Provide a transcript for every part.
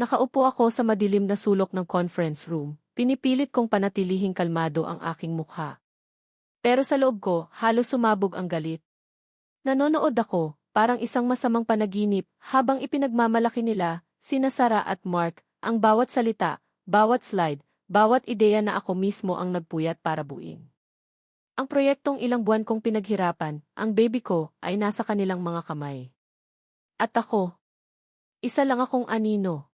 Nakaupo ako sa madilim na sulok ng conference room, pinipilit kong panatilihing kalmado ang aking mukha. Pero sa loob ko, halos sumabog ang galit. Nanonood ako, parang isang masamang panaginip, habang ipinagmamalaki nila, sina Sara at Mark, ang bawat salita, bawat slide, bawat ideya na ako mismo ang nagpuyat para buuin. Ang proyektong ilang buwan kong pinaghirapan, ang baby ko, ay nasa kanilang mga kamay. At ako, isa lang akong anino.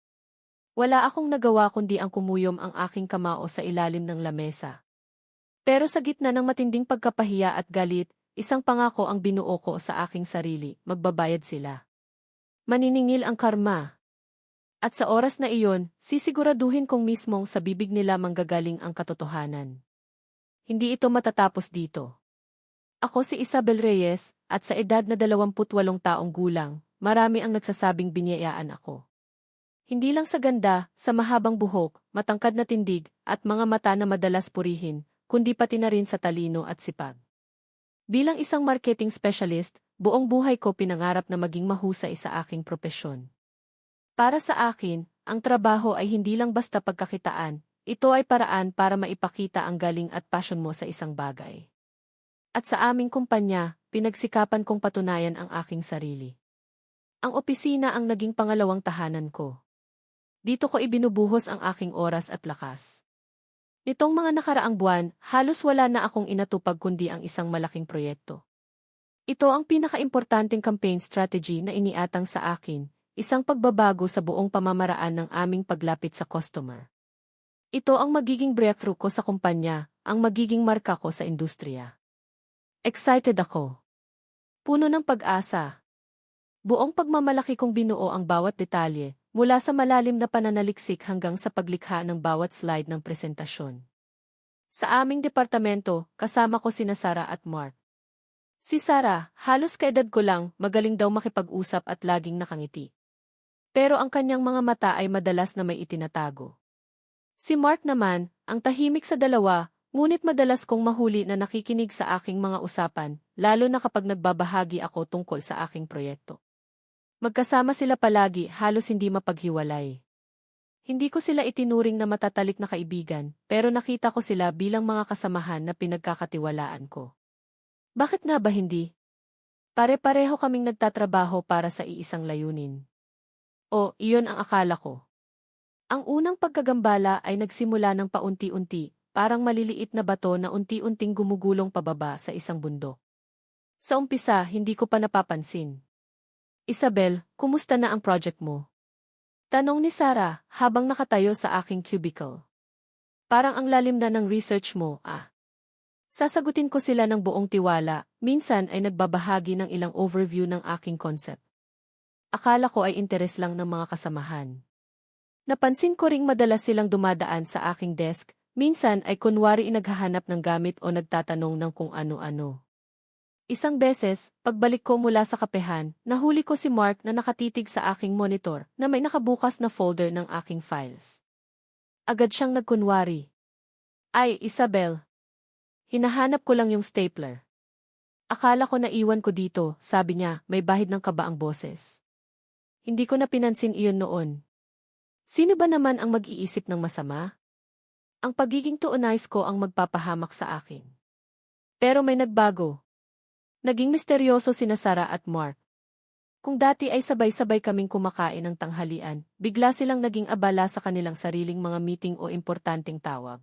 Wala akong nagawa kundi ang kumuyom ang aking kamao sa ilalim ng lamesa. Pero sa gitna ng matinding pagkapahiya at galit, isang pangako ang binuo ko sa aking sarili, magbabayad sila. Maniningil ang karma. At sa oras na iyon, sisiguraduhin kong mismong sa bibig nila manggagaling ang katotohanan. Hindi ito matatapos dito. Ako si Isabel Reyes, at sa edad na 28 taong gulang, marami ang nagsasabing binyayaan ako. Hindi lang sa ganda, sa mahabang buhok, matangkad na tindig, at mga mata na madalas purihin, kundi pati na rin sa talino at sipag. Bilang isang marketing specialist, buong buhay ko pinangarap na maging mahusay sa aking propesyon. Para sa akin, ang trabaho ay hindi lang basta pagkakitaan, ito ay paraan para maipakita ang galing at passion mo sa isang bagay. At sa aming kumpanya, pinagsikapan kong patunayan ang aking sarili. Ang opisina ang naging pangalawang tahanan ko. Dito ko ibinubuhos ang aking oras at lakas. Nitong mga nakaraang buwan, halos wala na akong inatupag kundi ang isang malaking proyekto. Ito ang pinakaimportanteng campaign strategy na iniatang sa akin, isang pagbabago sa buong pamamaraan ng aming paglapit sa customer. Ito ang magiging breakthrough ko sa kumpanya, ang magiging marka ko sa industriya. Excited ako. Puno ng pag-asa. Buong pagmamalaki kong binuo ang bawat detalye, mula sa malalim na pananaliksik hanggang sa paglikha ng bawat slide ng presentasyon. Sa aming departamento, kasama ko sina Sara at Mark. Si Sara, halos kaedad ko lang, magaling daw makipag-usap at laging nakangiti. Pero ang kanyang mga mata ay madalas na may itinatago. Si Mark naman, ang tahimik sa dalawa, ngunit madalas kong mahuli na nakikinig sa aking mga usapan, lalo na kapag nagbabahagi ako tungkol sa aking proyekto. Magkasama sila palagi, halos hindi mapaghiwalay. Hindi ko sila itinuring na matatalik na kaibigan, pero nakita ko sila bilang mga kasamahan na pinagkakatiwalaan ko. Bakit nga ba hindi? Pare-pareho kaming nagtatrabaho para sa iisang layunin. O, iyon ang akala ko. Ang unang pagkagambala ay nagsimula ng paunti-unti, parang maliliit na bato na unti-unting gumugulong pababa sa isang bundok. Sa umpisa, hindi ko pa napapansin. Isabel, kumusta na ang project mo? Tanong ni Sarah habang nakatayo sa aking cubicle. Parang ang lalim na ng research mo, ah. Sasagutin ko sila ng buong tiwala, minsan ay nagbabahagi ng ilang overview ng aking concept. Akala ko ay interes lang ng mga kasamahan. Napansin ko ring madalas silang dumadaan sa aking desk, minsan ay kunwari naghahanap ng gamit o nagtatanong ng kung ano-ano. Isang beses, pagbalik ko mula sa kapehan, nahuli ko si Mark na nakatitig sa aking monitor na may nakabukas na folder ng aking files. Agad siyang nagkunwari. Ay, Isabel. Hinahanap ko lang yung stapler. Akala ko naiwan ko dito, sabi niya, may bahid ng kaba ang boses. Hindi ko na pinansin iyon noon, Sino ba naman ang mag-iisip ng masama? Ang pagiging tuonais ko ang magpapahamak sa akin. Pero may nagbago. Naging misteryoso sina Sara at Mark. Kung dati ay sabay-sabay kaming kumakain ng tanghalian, bigla silang naging abala sa kanilang sariling mga meeting o importanteng tawag.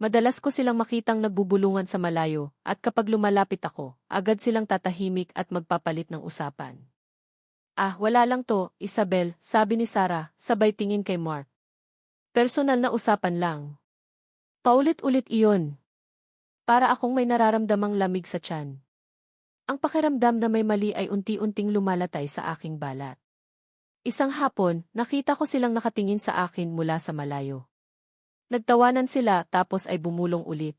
Madalas ko silang makitang nagbubulungan sa malayo, at kapag lumalapit ako, agad silang tatahimik at magpapalit ng usapan. Ah, wala lang to, Isabel, sabi ni Sarah, sabay tingin kay Mark. Personal na usapan lang. Paulit-ulit iyon. Para akong may nararamdamang lamig sa tiyan. Ang pakiramdam na may mali ay unti-unting lumalatay sa aking balat. Isang hapon, nakita ko silang nakatingin sa akin mula sa malayo. Nagtawanan sila tapos ay bumulong ulit.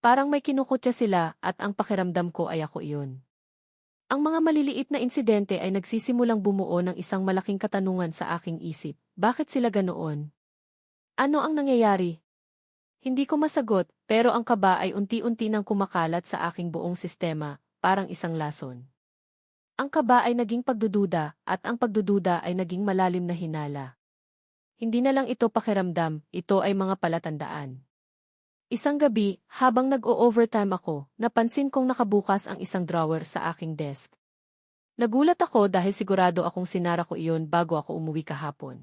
Parang may kinukutya sila at ang pakiramdam ko ay ako iyon. Ang mga maliliit na insidente ay nagsisimulang bumuo ng isang malaking katanungan sa aking isip. Bakit sila ganoon? Ano ang nangyayari? Hindi ko masagot, pero ang kaba ay unti-unti nang kumakalat sa aking buong sistema, parang isang lason. Ang kaba ay naging pagdududa, at ang pagdududa ay naging malalim na hinala. Hindi na lang ito pakiramdam, ito ay mga palatandaan. Isang gabi, habang nag-o-overtime ako, napansin kong nakabukas ang isang drawer sa aking desk. Nagulat ako dahil sigurado akong sinara ko iyon bago ako umuwi kahapon.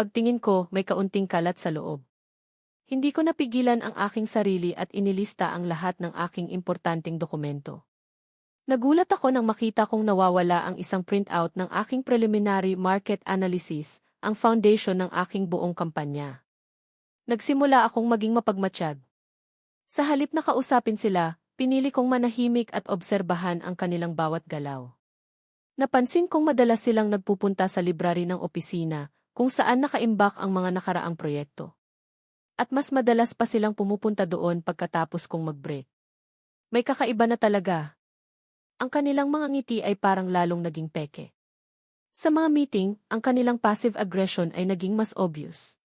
Pagtingin ko, may kaunting kalat sa loob. Hindi ko napigilan ang aking sarili at inilista ang lahat ng aking importanteng dokumento. Nagulat ako nang makita kong nawawala ang isang printout ng aking preliminary market analysis, ang foundation ng aking buong kampanya. Nagsimula akong maging mapagmatsyag. Sa halip na kausapin sila, pinili kong manahimik at obserbahan ang kanilang bawat galaw. Napansin kong madalas silang nagpupunta sa library ng opisina, kung saan nakaimbak ang mga nakaraang proyekto. At mas madalas pa silang pumupunta doon pagkatapos kong mag-break. May kakaiba na talaga. Ang kanilang mga ngiti ay parang lalong naging peke. Sa mga meeting, ang kanilang passive aggression ay naging mas obvious.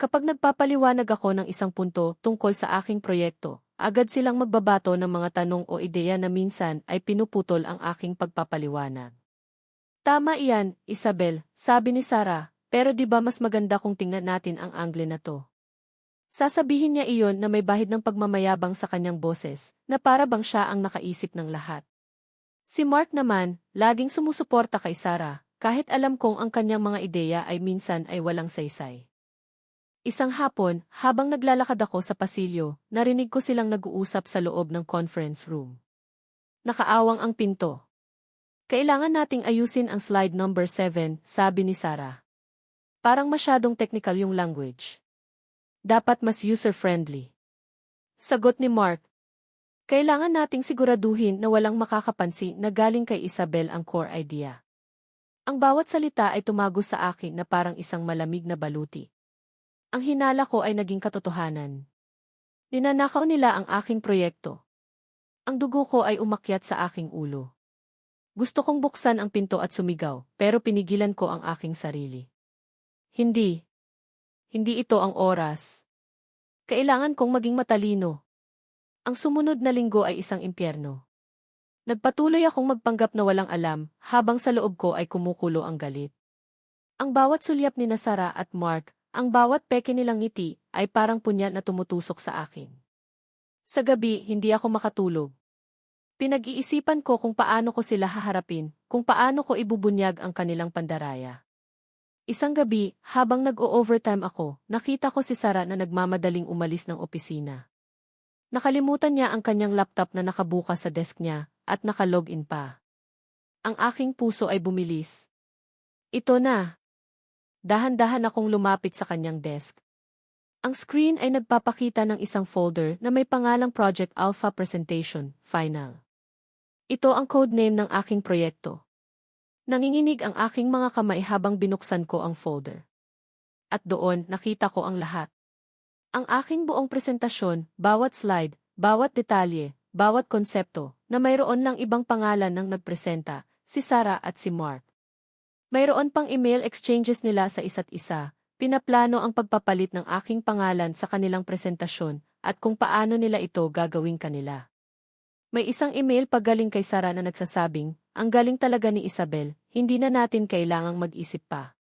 Kapag nagpapaliwanag ako ng isang punto tungkol sa aking proyekto, agad silang magbabato ng mga tanong o ideya na minsan ay pinuputol ang aking pagpapaliwanag. Tama iyan, Isabel, sabi ni Sarah, pero di ba mas maganda kung tingnan natin ang angle na to? Sasabihin niya iyon na may bahid ng pagmamayabang sa kanyang boses, na para bang siya ang nakaisip ng lahat. Si Mark naman, laging sumusuporta kay Sarah, kahit alam kong ang kanyang mga ideya ay minsan ay walang saysay. Isang hapon, habang naglalakad ako sa pasilyo, narinig ko silang nag-uusap sa loob ng conference room. Nakaawang ang pinto. Kailangan nating ayusin ang slide number 7, sabi ni Sarah. Parang masyadong technical yung language. Dapat mas user-friendly. Sagot ni Mark. Kailangan nating siguraduhin na walang makakapansin na galing kay Isabel ang core idea. Ang bawat salita ay tumago sa akin na parang isang malamig na baluti. Ang hinala ko ay naging katotohanan. Ninanakaw nila ang aking proyekto. Ang dugo ko ay umakyat sa aking ulo. Gusto kong buksan ang pinto at sumigaw, pero pinigilan ko ang aking sarili. Hindi. Hindi ito ang oras. Kailangan kong maging matalino. Ang sumunod na linggo ay isang impyerno. Nagpatuloy akong magpanggap na walang alam, habang sa loob ko ay kumukulo ang galit. Ang bawat sulyap ni Nasara at Mark, ang bawat peke nilang ngiti, ay parang punyat na tumutusok sa akin. Sa gabi, hindi ako makatulog. Pinag-iisipan ko kung paano ko sila haharapin, kung paano ko ibubunyag ang kanilang pandaraya. Isang gabi, habang nag-o-overtime ako, nakita ko si Sara na nagmamadaling umalis ng opisina. Nakalimutan niya ang kanyang laptop na nakabukas sa desk niya, at nakalogin pa. Ang aking puso ay bumilis. Ito na. Dahan-dahan akong lumapit sa kanyang desk. Ang screen ay nagpapakita ng isang folder na may pangalang Project Alpha Presentation, Final. Ito ang codename ng aking proyekto. Nanginginig ang aking mga kamay habang binuksan ko ang folder. At doon, nakita ko ang lahat. Ang aking buong presentasyon, bawat slide, bawat detalye, bawat konsepto, na mayroon lang ibang pangalan ng nagpresenta, si Sarah at si Mark. Mayroon pang email exchanges nila sa isa't isa, pinaplano ang pagpapalit ng aking pangalan sa kanilang presentasyon, at kung paano nila ito gagawing kanila. May isang email pagaling kay Sarah na nagsasabing, ang galing talaga ni Isabel, hindi na natin kailangang mag-isip pa.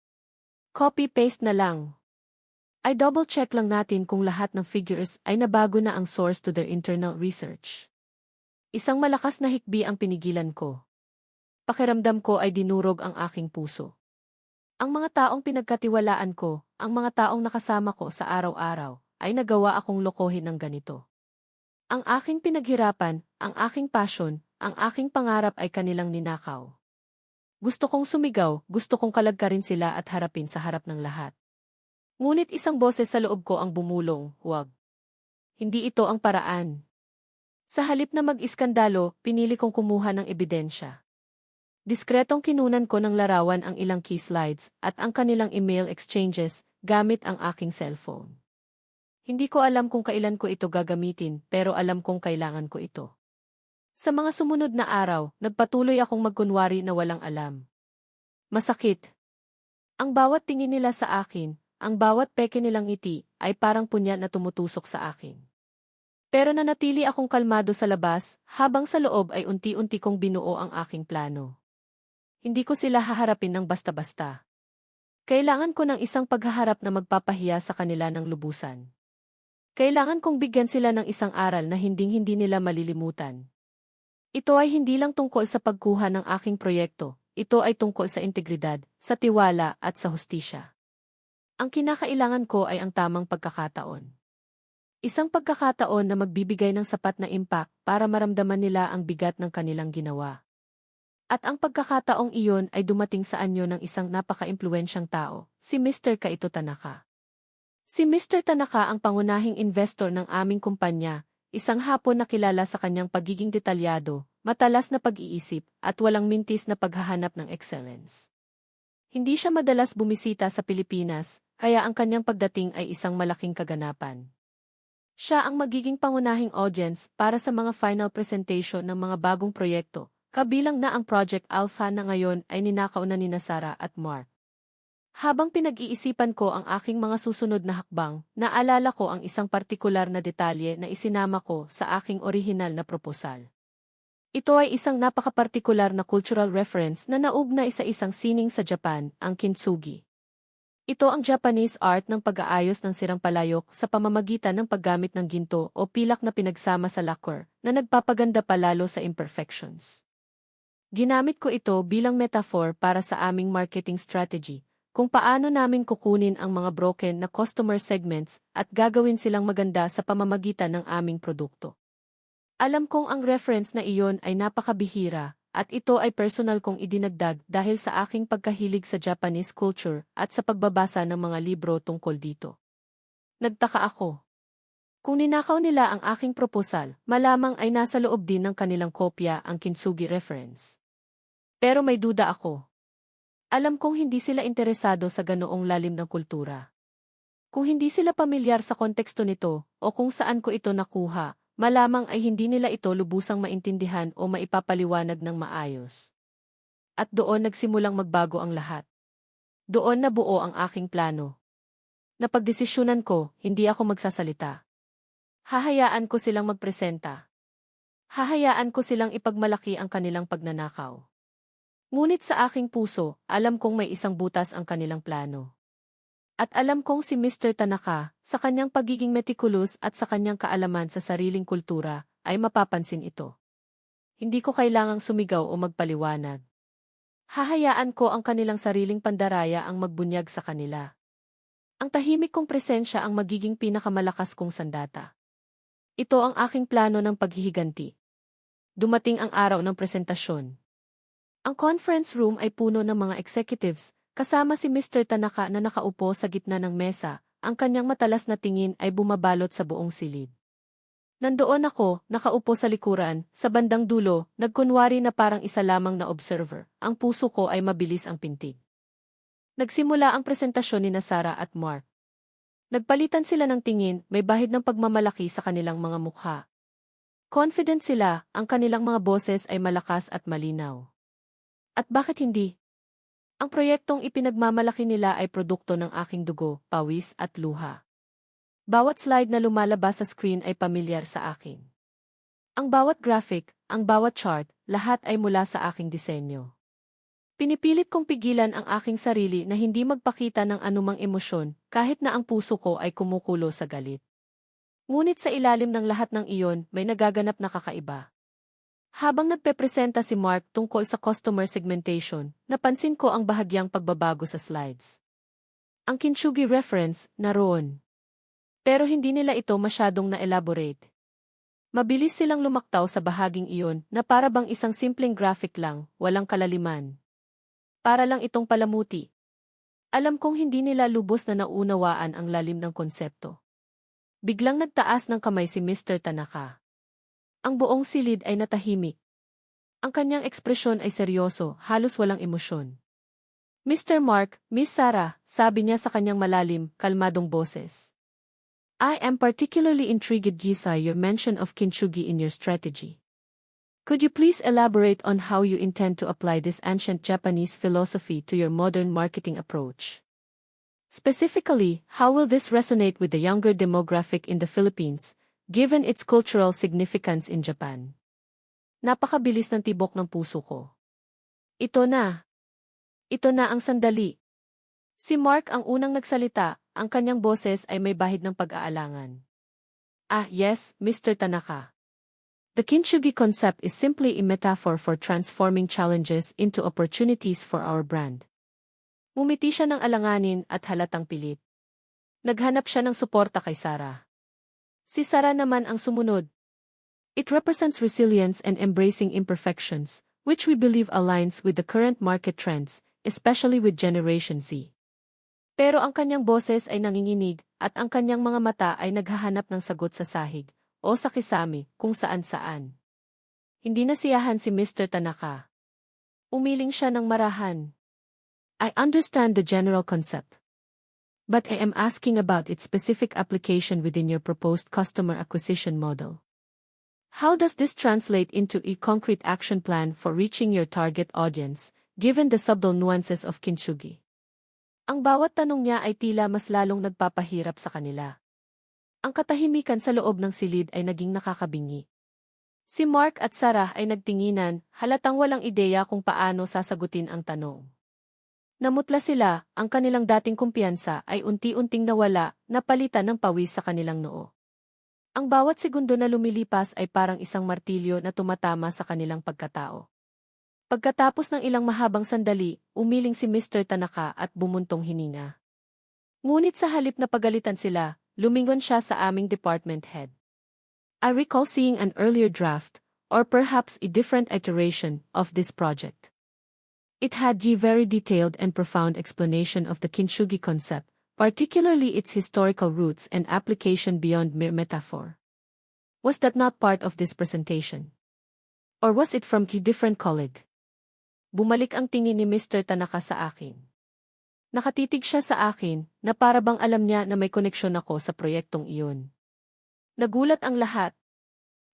Copy-paste na lang. Ay double-check lang natin kung lahat ng figures ay nabago na ang source to their internal research. Isang malakas na hikbi ang pinigilan ko. Pakiramdam ko ay dinurog ang aking puso. Ang mga taong pinagkatiwalaan ko, ang mga taong nakasama ko sa araw-araw, ay nagawa akong lokohin ng ganito. Ang aking pinaghirapan, ang aking passion, ang aking pangarap ay kanilang ninakaw. Gusto kong sumigaw, gusto kong kalagkarin sila at harapin sa harap ng lahat. Ngunit isang boses sa loob ko ang bumulong, huwag. Hindi ito ang paraan. Sa halip na mag-iskandalo, pinili kong kumuha ng ebidensya. Diskretong kinunan ko ng larawan ang ilang key slides at ang kanilang email exchanges gamit ang aking cellphone. Hindi ko alam kung kailan ko ito gagamitin pero alam kong kailangan ko ito. Sa mga sumunod na araw, nagpatuloy akong magkunwari na walang alam. Masakit. Ang bawat tingin nila sa akin, ang bawat peke nilang ngiti, ay parang punya na tumutusok sa akin. Pero nanatili akong kalmado sa labas, habang sa loob ay unti-unti kong binuo ang aking plano. Hindi ko sila haharapin ng basta-basta. Kailangan ko ng isang paghaharap na magpapahiya sa kanila ng lubusan. Kailangan kong bigyan sila ng isang aral na hinding-hindi nila malilimutan. Ito ay hindi lang tungkol sa pagkuha ng aking proyekto, ito ay tungkol sa integridad, sa tiwala at sa hustisya. Ang kinakailangan ko ay ang tamang pagkakataon. Isang pagkakataon na magbibigay ng sapat na impact para maramdaman nila ang bigat ng kanilang ginawa. At ang pagkakataong iyon ay dumating sa anyo ng isang napaka-impluensyang tao, si Mr. Kaito Tanaka. Si Mr. Tanaka ang pangunahing investor ng aming kumpanya, isang hapon na kilala sa kanyang pagiging detalyado, matalas na pag-iisip, at walang mintis na paghahanap ng excellence. Hindi siya madalas bumisita sa Pilipinas, kaya ang kanyang pagdating ay isang malaking kaganapan. Siya ang magiging pangunahing audience para sa mga final presentation ng mga bagong proyekto, Kabilang na ang Project Alpha na ngayon ay ninakaw na ni Sara at Mark. Habang pinag-iisipan ko ang aking mga susunod na hakbang, naalala ko ang isang partikular na detalye na isinama ko sa aking orihinal na proposal. Ito ay isang napakapartikular na cultural reference na naugnay sa isang sining sa Japan, ang kintsugi. Ito ang Japanese art ng pag-aayos ng sirang palayok sa pamamagitan ng paggamit ng ginto o pilak na pinagsama sa lacquer na nagpapaganda palalo sa imperfections. Ginamit ko ito bilang metaphor para sa aming marketing strategy, kung paano namin kukunin ang mga broken na customer segments at gagawin silang maganda sa pamamagitan ng aming produkto. Alam kong ang reference na iyon ay napakabihira, at ito ay personal kong idinagdag dahil sa aking pagkahilig sa Japanese culture at sa pagbabasa ng mga libro tungkol dito. Nagtaka ako. Kung ninakaw nila ang aking proposal, malamang ay nasa loob din ng kanilang kopya ang Kintsugi reference. Pero may duda ako. Alam kong hindi sila interesado sa ganoong lalim ng kultura. Kung hindi sila pamilyar sa konteksto nito, o kung saan ko ito nakuha, malamang ay hindi nila ito lubusang maintindihan o maipapaliwanag ng maayos. At doon nagsimulang magbago ang lahat. Doon nabuo ang aking plano. Napagdesisyonan ko, hindi ako magsasalita. Hahayaan ko silang magpresenta. Hahayaan ko silang ipagmalaki ang kanilang pagnanakaw. Ngunit sa aking puso, alam kong may isang butas ang kanilang plano. At alam kong si Mr. Tanaka, sa kanyang pagiging meticulous at sa kanyang kaalaman sa sariling kultura, ay mapapansin ito. Hindi ko kailangang sumigaw o magpaliwanag. Hahayaan ko ang kanilang sariling pandaraya ang magbunyag sa kanila. Ang tahimik kong presensya ang magiging pinakamalakas kong sandata. Ito ang aking plano ng paghihiganti. Dumating ang araw ng presentasyon. Ang conference room ay puno ng mga executives, kasama si Mr. Tanaka na nakaupo sa gitna ng mesa, ang kanyang matalas na tingin ay bumabalot sa buong silid. Nandoon ako, nakaupo sa likuran, sa bandang dulo, nagkunwari na parang isa lamang na observer, ang puso ko ay mabilis ang pintig. Nagsimula ang presentasyon ni Nasara at Mark. Nagpalitan sila ng tingin, may bahid ng pagmamalaki sa kanilang mga mukha. Confident sila, ang kanilang mga boses ay malakas at malinaw. At bakit hindi? Ang proyektong ipinagmamalaki nila ay produkto ng aking dugo, pawis at luha. Bawat slide na lumalabas sa screen ay pamilyar sa akin. Ang bawat graphic, ang bawat chart, lahat ay mula sa aking disenyo. Pinipilit kong pigilan ang aking sarili na hindi magpakita ng anumang emosyon kahit na ang puso ko ay kumukulo sa galit. Ngunit sa ilalim ng lahat ng iyon, may nagaganap na kakaiba. Habang nagpepresenta si Mark tungkol sa customer segmentation, napansin ko ang bahagyang pagbabago sa slides. Ang Kintsugi reference, naroon. Pero hindi nila ito masyadong na-elaborate. Mabilis silang lumaktaw sa bahaging iyon na para bang isang simpleng graphic lang, walang kalaliman. Para lang itong palamuti. Alam kong hindi nila lubos na naunawaan ang lalim ng konsepto. Biglang nagtaas ng kamay si Mr. Tanaka. Ang buong silid ay natahimik. Ang kanyang ekspresyon ay seryoso, halos walang emosyon. Mr. Mark, Miss Sarah, sabi niya sa kanyang malalim, kalmadong boses. I am particularly intrigued Gisa your mention of kintsugi in your strategy. Could you please elaborate on how you intend to apply this ancient Japanese philosophy to your modern marketing approach? Specifically, how will this resonate with the younger demographic in the Philippines, given its cultural significance in Japan. Napakabilis ng tibok ng puso ko. Ito na. Ito na ang sandali. Si Mark ang unang nagsalita, ang kanyang boses ay may bahid ng pag-aalangan. Ah, yes, Mr. Tanaka. The Kintsugi concept is simply a metaphor for transforming challenges into opportunities for our brand. Umiti siya ng alanganin at halatang pilit. Naghanap siya ng suporta kay Sarah. Si Sarah naman ang sumunod. It represents resilience and embracing imperfections, which we believe aligns with the current market trends, especially with Generation Z. Pero ang kanyang boses ay nanginginig at ang kanyang mga mata ay naghahanap ng sagot sa sahig o sa kisame kung saan-saan. Hindi nasiyahan si Mr. Tanaka. Umiling siya ng marahan. I understand the general concept. But I am asking about its specific application within your proposed customer acquisition model. How does this translate into a concrete action plan for reaching your target audience, given the subtle nuances of kintsugi? Ang bawat tanong niya ay tila mas lalong nagpapahirap sa kanila. Ang katahimikan sa loob ng silid ay naging nakakabingi. Si Mark at Sarah ay nagtinginan, halatang walang ideya kung paano sasagutin ang tanong. Namutla sila, ang kanilang dating kumpiyansa ay unti-unting nawala, napalitan ng pawis sa kanilang noo. Ang bawat segundo na lumilipas ay parang isang martilyo na tumatama sa kanilang pagkatao. Pagkatapos ng ilang mahabang sandali, umiling si Mr. Tanaka at bumuntong hininga. Ngunit sa halip na pagalitan sila, lumingon siya sa aming department head. I recall seeing an earlier draft, or perhaps a different iteration, of this project. It had a very detailed and profound explanation of the Kintsugi concept, particularly its historical roots and application beyond mere metaphor. Was that not part of this presentation? Or was it from a different colleague? Bumalik ang tingin ni Mr. Tanaka sa akin. Nakatitig siya sa akin na para bang alam niya na may koneksyon ako sa proyektong iyon. Nagulat ang lahat.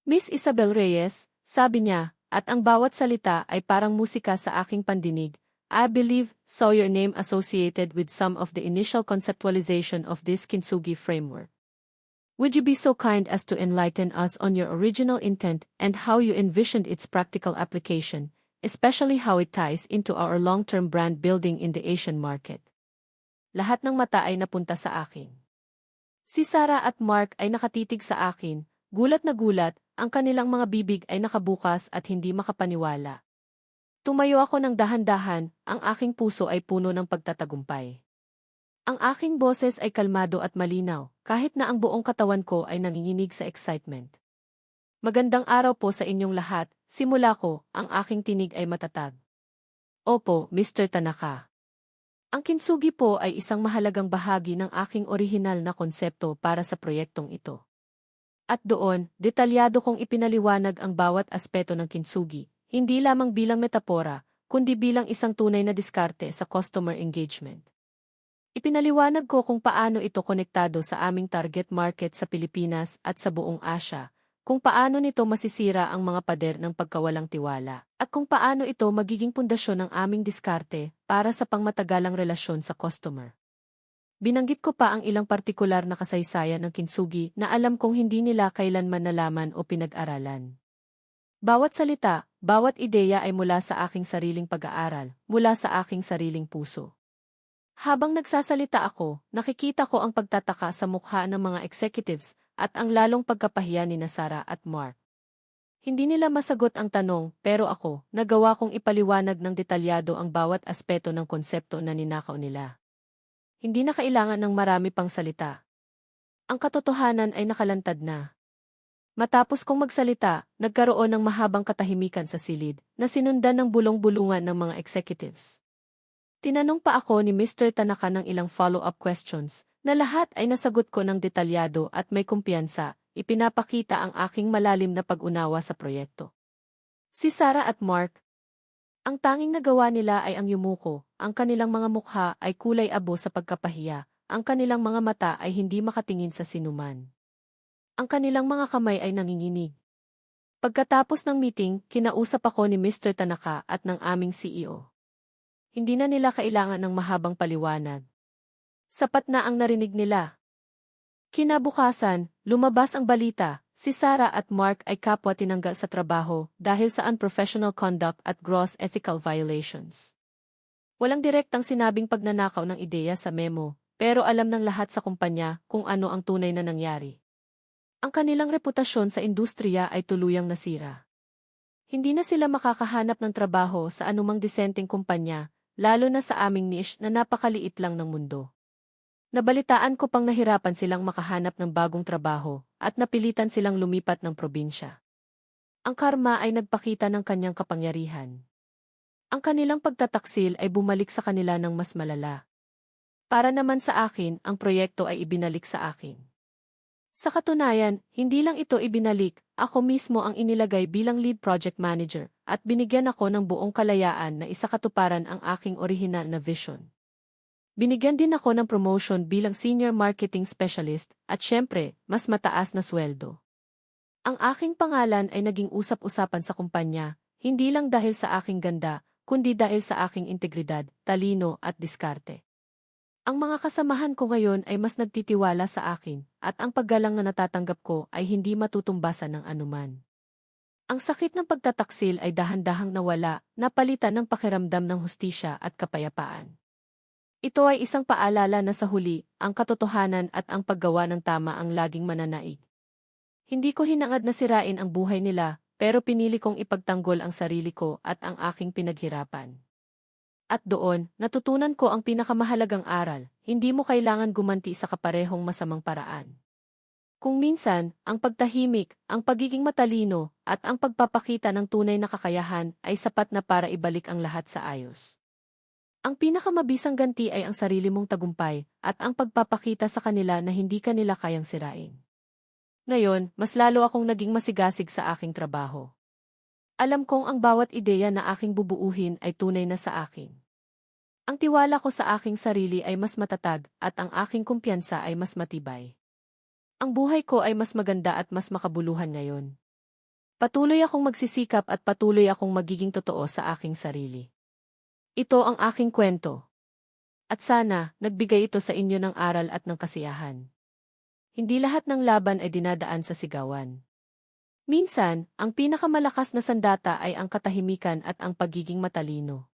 Miss Isabel Reyes, sabi niya, at ang bawat salita ay parang musika sa aking pandinig. I believe, saw your name associated with some of the initial conceptualization of this Kintsugi framework. Would you be so kind as to enlighten us on your original intent and how you envisioned its practical application, especially how it ties into our long-term brand building in the Asian market. Lahat ng mata ay napunta sa akin. Si Sarah at Mark ay nakatitig sa akin, gulat na gulat, ang kanilang mga bibig ay nakabukas at hindi makapaniwala. Tumayo ako ng dahan-dahan, ang aking puso ay puno ng pagtatagumpay. Ang aking boses ay kalmado at malinaw, kahit na ang buong katawan ko ay nanginginig sa excitement. Magandang araw po sa inyong lahat, simula ko, ang aking tinig ay matatag. Opo, Mr. Tanaka. Ang kintsugi po ay isang mahalagang bahagi ng aking orihinal na konsepto para sa proyektong ito. At doon, detalyado kong ipinaliwanag ang bawat aspeto ng kintsugi, hindi lamang bilang metapora, kundi bilang isang tunay na diskarte sa customer engagement. Ipinaliwanag ko kung paano ito konektado sa aming target market sa Pilipinas at sa buong Asya, kung paano nito masisira ang mga pader ng pagkawalang tiwala, at kung paano ito magiging pundasyon ng aming diskarte para sa pangmatagalang relasyon sa customer. Binanggit ko pa ang ilang partikular na kasaysayan ng kinsugi na alam kong hindi nila kailanman nalaman o pinag-aralan. Bawat salita, bawat ideya ay mula sa aking sariling pag-aaral, mula sa aking sariling puso. Habang nagsasalita ako, nakikita ko ang pagtataka sa mukha ng mga executives at ang lalong pagkapahiya ni Nasara at Mark. Hindi nila masagot ang tanong, pero ako, nagawa kong ipaliwanag ng detalyado ang bawat aspeto ng konsepto na ninakaw nila. Hindi na kailangan ng marami pang salita. Ang katotohanan ay nakalantad na. Matapos kong magsalita, nagkaroon ng mahabang katahimikan sa silid, na sinundan ng bulong-bulungan ng mga executives. Tinanong pa ako ni Mr. Tanaka ng ilang follow-up questions, na lahat ay nasagot ko ng detalyado at may kumpiyansa, ipinapakita ang aking malalim na pag-unawa sa proyekto. Si Sarah at Mark, ang tanging nagawa nila ay ang yumuko, ang kanilang mga mukha ay kulay abo sa pagkapahiya, ang kanilang mga mata ay hindi makatingin sa sinuman. Ang kanilang mga kamay ay nanginginig. Pagkatapos ng meeting, kinausap ako ni Mr. Tanaka at ng aming CEO. Hindi na nila kailangan ng mahabang paliwanag. Sapat na ang narinig nila. Kinabukasan, lumabas ang balita, si Sarah at Mark ay kapwa tinanggal sa trabaho dahil sa unprofessional conduct at gross ethical violations. Walang direktang sinabing pagnanakaw ng ideya sa memo, pero alam ng lahat sa kumpanya kung ano ang tunay na nangyari. Ang kanilang reputasyon sa industriya ay tuluyang nasira. Hindi na sila makakahanap ng trabaho sa anumang disenteng kumpanya, lalo na sa aming niche na napakaliit lang ng mundo. Nabalitaan ko pang nahirapan silang makahanap ng bagong trabaho at napilitan silang lumipat ng probinsya. Ang karma ay nagpakita ng kanyang kapangyarihan. Ang kanilang pagtataksil ay bumalik sa kanila ng mas malala. Para naman sa akin, ang proyekto ay ibinalik sa akin. Sa katunayan, hindi lang ito ibinalik, ako mismo ang inilagay bilang lead project manager at binigyan ako ng buong kalayaan na isakatuparan ang aking orihinal na vision. Binigyan din ako ng promotion bilang senior marketing specialist at syempre, mas mataas na sweldo. Ang aking pangalan ay naging usap-usapan sa kumpanya, hindi lang dahil sa aking ganda, kundi dahil sa aking integridad, talino at diskarte. Ang mga kasamahan ko ngayon ay mas nagtitiwala sa akin, at ang paggalang na natatanggap ko ay hindi matutumbasan ng anuman. Ang sakit ng pagtataksil ay dahan-dahang nawala, napalitan ng pakiramdam ng hustisya at kapayapaan. Ito ay isang paalala na sa huli, ang katotohanan at ang paggawa ng tama ang laging mananaig. Hindi ko hinangad na sirain ang buhay nila, pero pinili kong ipagtanggol ang sarili ko at ang aking pinaghirapan. At doon, natutunan ko ang pinakamahalagang aral, hindi mo kailangan gumanti sa kaparehong masamang paraan. Kung minsan, ang pagtahimik, ang pagiging matalino, at ang pagpapakita ng tunay na kakayahan ay sapat na para ibalik ang lahat sa ayos. Ang pinakamabisang ganti ay ang sarili mong tagumpay at ang pagpapakita sa kanila na hindi kanila kayang sirain. Ngayon, mas lalo akong naging masigasig sa aking trabaho. Alam kong ang bawat ideya na aking bubuuhin ay tunay na sa akin. Ang tiwala ko sa aking sarili ay mas matatag at ang aking kumpiyansa ay mas matibay. Ang buhay ko ay mas maganda at mas makabuluhan ngayon. Patuloy akong magsisikap at patuloy akong magiging totoo sa aking sarili. Ito ang aking kwento. At sana, nagbigay ito sa inyo ng aral at ng kasiyahan. Hindi lahat ng laban ay dinadaan sa sigawan. Minsan, ang pinakamalakas na sandata ay ang katahimikan at ang pagiging matalino.